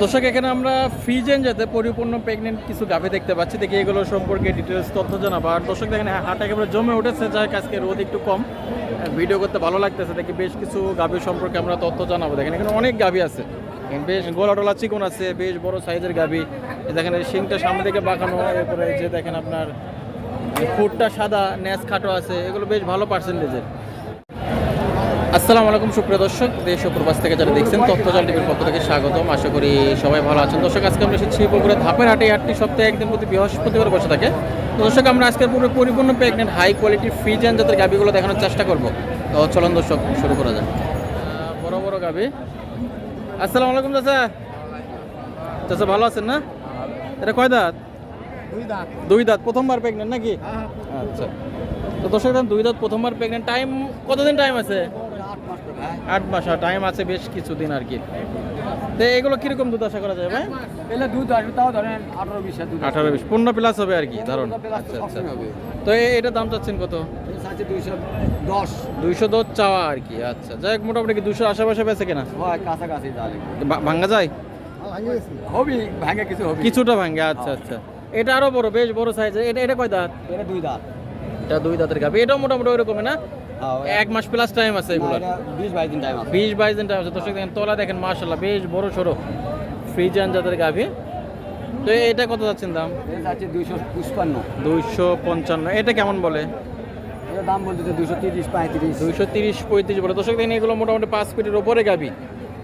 দর্শক, এখানে আমরা ফ্রিজেন যাতে পরিপূর্ণ প্রেগনেন্ট কিছু গাভি দেখতে পাচ্ছি। দেখি এগুলো সম্পর্কে ডিটেলস তথ্য জানাব। আর দর্শক, দেখেন হাট একেবারে জমে উঠেছে যাই আজকে রোদ একটু কম। ভিডিও করতে ভালো লাগতেছে। দেখি বেশ কিছু গাভি সম্পর্কে আমরা তথ্য জানাব। দেখেন, এখানে অনেক গাভি আছে। বেশ গোলা টোলা চিকন আছে, বেশ বড় সাইজের গাভি। দেখেন শিংটা সামনে থেকে বাঁকানো, এরপরে যে দেখেন আপনার, ফুটটা সাদা ন্যাস খাটো আছে। এগুলো বেশ ভালো পার্সেন্টেজের আসসালামু আলাইকুম সুপ্রিয় দর্শক দেশ ও প্রবাস থেকে যারা দেখছেন তথ্যজাল টিভির পক্ষ থেকে স্বাগতম। আশা করি সবাই ভালো আছেন। দর্শক আজকে আমরা এসেছি বগুড়া ধাপের হাটে। হাটটি সপ্তাহে একদিন প্রতি বৃহস্পতিবার বসে থাকে। তো দর্শক আমরা আজকের পুরো পরিপূর্ণ প্রেগনেন্ট হাই কোয়ালিটির ফ্রিজ অ্যান্ড জাতের গাভিগুলো দেখানোর চেষ্টা করব। তো চলুন দর্শক শুরু করা যাক। বড় বড় গাভি। আসসালামু আলাইকুম চাচা। চাচা ভালো আছেন না? এটা কয় দাঁত? দুই দাঁত। প্রথমবার প্রেগনেন্ট নাকি? হ্যাঁ আচ্ছা। তো দর্শক দুই দাঁত প্রথমবার প্রেগনেন্ট টাইম কতদিন টাইম আছে? আট মাস টাইম আছে বেশ কিছুদিন আর কি। তো এগুলো কীরকম দুধ আশা করা যায় ভাই? পেলে দুধ আসবে তাও ধরেন আঠারো বিশ আঠারো বিশ পনেরো প্লাস হবে আর কি ধরুন আচ্ছা তো আচ্ছা তো এ- এটার দাম চাচ্ছেন কত? দুইশো দশ। দুইশো দশ চাওয়া আর কি আচ্ছা। যাই হোক মোটামুটি কি দুশো আশেপাশে বেছে কিনা? হয় কাছাকাছি ভাঙ্গা যায়? হবি ভাঙে কিছু হবি। কিছুটা ভাঙ্গে আচ্ছা আচ্ছা। এটা আরও বড় বেশ বড় সাইজ এটা এটা কয় দাঁত? এটা দুই দাঁত। এটা দুই দাঁতের গাবি এটাও মোটামুটি ওইরকমই না? হ্যাঁ, এক মাস প্লাস টাইম আছে এগুলো বিশ বাইশ দিন টাইম আছে। বিশ বাইশ দিন টাইম আছে। দর্শক দেখেন তোলা দেখেন মার্শাল্লাহ বেশ বড় সড়ো ফ্রিজান জাতের গাভি। তো এটা কত যাচ্ছেন দাম? এটা দুইশো পঞ্চান্ন। এটা কেমন বলে? দাম বলতেছে দুইশো তিরিশ পঁয়ত্রিশ। দুইশো তিরিশ পঁয়ত্রিশ বলে। দর্শক দেখেন এগুলো মোটামুটি পাঁচ ফিটের ওপরে গাবি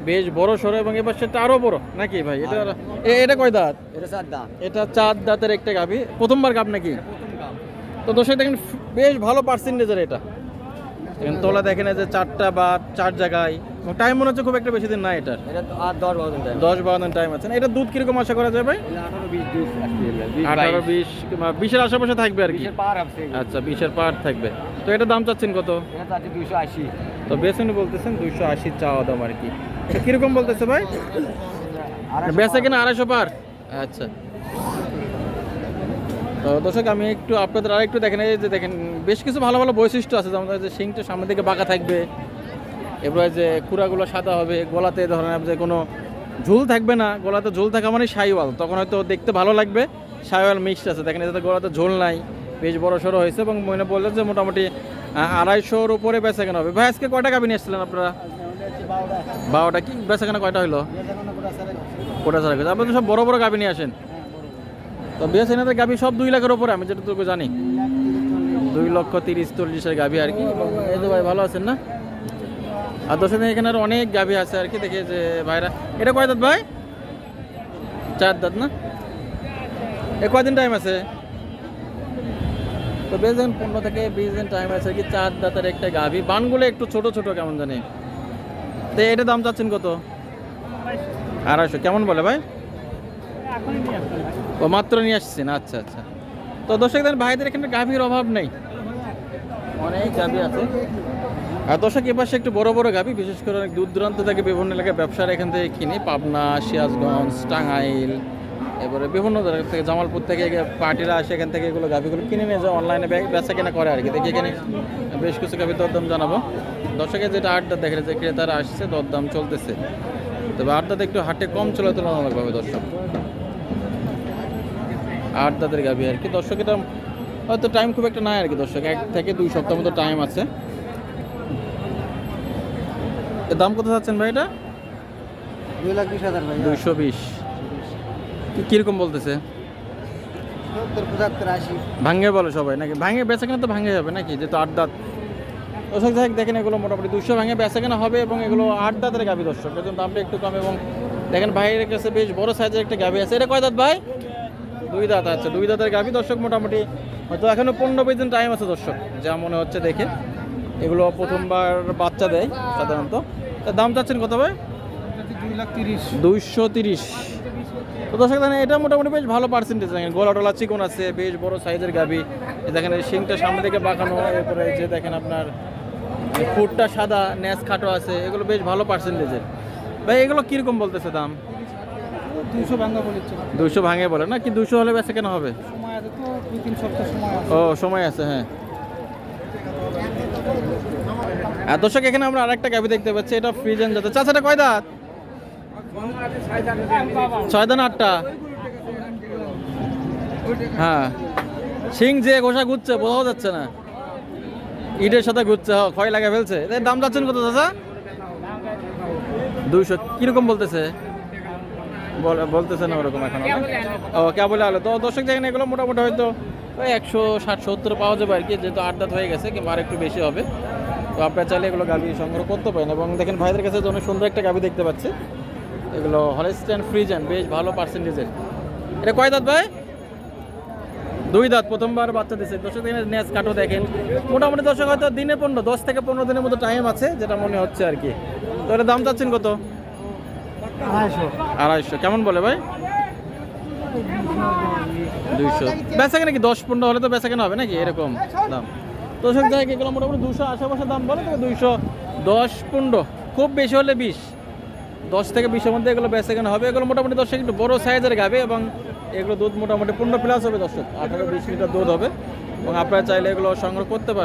বেশ বড় সড়ো এবং এবার সেটা আরও বড়। নাকি ভাই? এটা এ- এটা কয় দাঁত? এটা চার এটা চার দাঁতের একটা গাভি। প্রথমবার গাব নাকি? তো দর্শক দেখেন বেশ ভালো পার্সেন্টেজের এটা। দেখেন তোলা দেখেন যে চারটা বা চার জায়গায়। টাইম মনে হচ্ছে খুব একটা বেশি দিন না এটার। এটা আর দশ বারো দিন টাইম দশ বারো দিন টাইম আছে। না এটা দুধ কীরকম আশা করা যাবে? আঠারো বিশ বিশের আশেপাশে থাকবে আর কি। আচ্ছা বিশের পার থাকবে। তো এটা দাম চাচ্ছেন কত? দুইশো আশি। তো বেসনে বলতেছেন দুইশো আশি চাওয়া দাম আর কি। কীরকম বলতেছে ভাই? পার। কিনা আড়াইশো পার? আচ্ছা। দর্শক, আমি একটু আপনাদের আর একটু দেখেন এই যে দেখেন, বেশ কিছু ভালো ভালো বৈশিষ্ট্য আছে। যেমন যে শিংটা সামনের দিকে বাঁকা থাকবে এবারে যে কুড়াগুলো সাদা হবে, গলাতে ধরেন যে কোনো ঝুল থাকবে না, গলাতে ঝুল থাকা মানে সাইওয়াল। তখন হয়তো দেখতে ভালো লাগবে, সাইওয়াল মিক্সড আছে। দেখেন, এটাতে গলাতে ঝোল নাই, বেশ বড় সড়ো হয়েছে এবং মনে বললেন যে মোটামুটি আড়াইশোর উপরে বেচা কেনা হবে। ভাই, আজকে কয়টা গাবি নিয়ে এসেছিলেন আপনারা? বারোটা। কি, বেচা কেনা কয়টা হলো কোটা ছাড়া গেছে আপনি তো সব বড় বড় গাবি নিয়ে আসেন। তো বিএস এনাদের গাবি সব দুই লাখের উপরে, আমি যেটুকু জানি। দুই লক্ষ তিরিশ চল্লিশের গাবি আর কি। এই তো ভাই ভালো আছেন না? আর দোষে এখানে আর অনেক গাবি আছে আর কি, দেখে যে ভাইরা। এটা কয় দাঁত ভাই? চার দাঁত না? এ কয়দিন টাইম আছে? তো বেশ দিন পনেরো থেকে বিশ দিন টাইম আছে আর কি, চার দাঁতের একটা গাভি। বানগুলো একটু ছোট ছোট কেমন জানি। তো, এটা দাম চাচ্ছেন কত? আড়াইশো। কেমন বলে ভাই? ও, মাত্র নিয়ে আসছেন? আচ্ছা আচ্ছা। তো দর্শক ভাইদের এখানে গাভীর অভাব নেই। অনেক গাভী আছে। আর দর্শক এপাশে একটু বড় বড় গাভী, বিশেষ করে অনেক দূর দূরান্ত থেকে বিভিন্ন এলাকায় ব্যবসার এখান থেকে কিনে পাবনা, সিরাজগঞ্জ, টাঙ্গাইল, এবারে বিভিন্ন জায়গা থেকে জামালপুর থেকে পার্টিরা আসে এখান থেকে এগুলো গাভীগুলো কিনে নিয়ে যায়, অনলাইনে বেচা কেনা করে আর কি। দেখি এখানে বেশ কিছু গাভী দরদাম জানাব। দর্শকের যেটা আড্ডা দেখে যে ক্রেতারা আসছে, দরদাম চলতেছে। তবে আড্ডাতে একটু হাটে কম চলে তুলনামূলকভাবে দর্শক। আট দাঁতের গাবি আর কি। দর্শক এটা হয়তো টাইম খুব একটা নাই আর কি দর্শক। এক থেকে দুই সপ্তাহ মতো টাইম আছে। এর দাম কত চাচ্ছেন ভাই এটা? দুই লাখ বিশ হাজার ভাই দুইশো বিশ। কীরকম বলতেছে? ভাঙ্গে বলে সবাই নাকি? ভাঙে বেচা কেনা তো ভাঙে যাবে নাকি? যেহেতু আট দাঁত। দর্শক দেখ দেখেন এগুলো মোটামুটি দুশো ভাঙে বেচা কেনা হবে এবং এগুলো আট দাঁতের গাভি দর্শক। এর দামটা একটু কম এবং দেখেন ভাইয়ের কাছে বেশ বড় সাইজের একটা গাভি আছে। এটা কয় দাঁত ভাই? দুই দাঁত আচ্ছা দুই দাঁতের গাভি দর্শক মোটামুটি হয়তো এখনও পনেরো বিশ দিন টাইম আছে দর্শক, যা মনে হচ্ছে দেখে। এগুলো প্রথমবার বাচ্চা দেয় সাধারণত। দাম চাচ্ছেন কত ভাই? দুইশো তিরিশ। তো দর্শক এটা মোটামুটি বেশ ভালো পার্সেন্টেজ দেখেন। গোলা টোলা চিকন আছে, বেশ বড় সাইজের গাবি দেখেন, এই শিংটা সামনে থেকে বাঁকানো, এরপরে যে দেখেন আপনার ফুটটা সাদা, ন্যাস খাটো আছে, এগুলো বেশ ভালো পার্সেন্টেজের ভাই, এগুলো কীরকম বলতেছে দাম? দুইশো ভাঙে বলে না? কি দুইশো হলে বেচা কেন হবে? ও সময় আছে হ্যাঁ। আর দর্শক এখানে আমরা আরেকটা গাভি দেখতে পাচ্ছি। এটা ফ্রিজেন যাতে চাচাটা কয় দাঁত? ছয় দানা আটটা। হ্যাঁ। সিং যে ঘোষা ঘুরছে বোঝাও যাচ্ছে না। ইটের সাথে ঘুরছে ক্ষয় লাগা ফেলছে। দাম যাচ্ছেন কত দাদা দুইশো কীরকম বলতেছে? বল- বলতেছে না ওরকম এখন ও কে বলে আলো। তো দর্শক দেখেন, এগুলো মোটামুটি হয়তো ওই একশো ষাট, সত্তর পাওয়া যাবে আর কি, যেহেতু দাঁত হয়ে গেছে, কিংবা আর একটু বেশি হবে। তো আপনারা চাইলে এগুলো গাভি সংগ্রহ করতে পারেন। এবং দেখেন, ভাইদের কাছে অনেক সুন্দর একটা গাভি দেখতে পাচ্ছি। এগুলো হলেস্টেন ফ্রিজেন বেশ ভালো পার্সেন্টেজের এটা কয় দাঁত ভাই? দুই দাঁত, প্রথমবার বাচ্চা দিচ্ছে দর্শক দিনের নেস কাটো দেখেন। মোটামুটি দর্শক হয়তো দিনে পনেরো, দশ থেকে পনেরো দিনের মতো টাইম আছে, যেটা মনে হচ্ছে আর কি। তো এটা দাম চাচ্ছেন কত? আড়াইশো। কেমন বলে ভাই? দুইশো। বেচা কেনা কি? দশ, পনেরো হলে তো বেচা কেনা হবে নাকি? এরকম দাম। দর্শক জায়গায় এগুলো মোটামুটি দুশো আশেপাশে দাম বলে তো দুইশো দশ, পনেরো। খুব বেশি হলে বিশ। দশ থেকে বিশের মধ্যে এগুলো বেচা কেনা হবে। এগুলো মোটামুটি দর্শক একটু বড় সাইজের গাবে এবং এগুলো দুধ মোটামুটি পনেরো প্লাস হবে দর্শক। আঠারো, বিশ লিটার দুধ হবে এবং আপনারা চাইলে এগুলো সংগ্রহ করতে পারবেন।